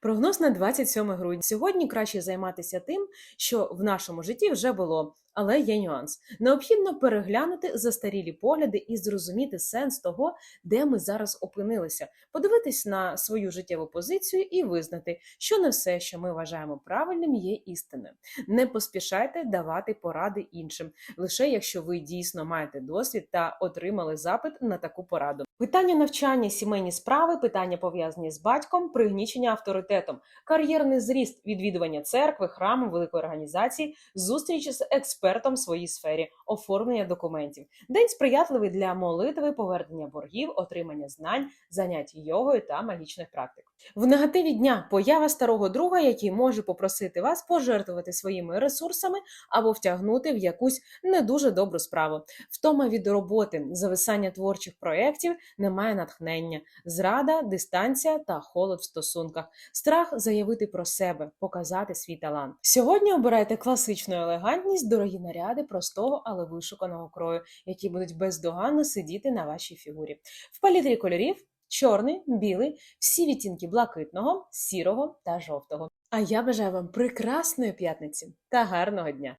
Прогноз на 27 грудня. Сьогодні краще займатися тим, що в нашому житті вже було. Але є нюанс. Необхідно переглянути застарілі погляди і зрозуміти сенс того, де ми зараз опинилися, подивитись на свою життєву позицію і визнати, що не все, що ми вважаємо правильним, є істиною. Не поспішайте давати поради іншим, лише якщо ви дійсно маєте досвід та отримали запит на таку пораду. Питання навчання, сімейні справи, питання пов'язані з батьком, пригнічення авторитетом, кар'єрний зріст, відвідування церкви, храму, великої організації, зустріч з експертом в своїй сфері, оформлення документів. День сприятливий для молитви, повернення боргів, отримання знань, занять йогою та магічних практик. В негативі дня поява старого друга, який може попросити вас пожертвувати своїми ресурсами або втягнути в якусь не дуже добру справу. Втома від роботи, зависання творчих проєктів, немає натхнення, зрада, дистанція та холод в стосунках, страх заявити про себе, показати свій талант. Сьогодні обирайте класичну елегантність, дорогі наряди простого, але вишуканого крою, які будуть бездоганно сидіти на вашій фігурі. В палітрі кольорів чорний, білий, всі відтінки блакитного, сірого та жовтого. А я бажаю вам прекрасної п'ятниці та гарного дня!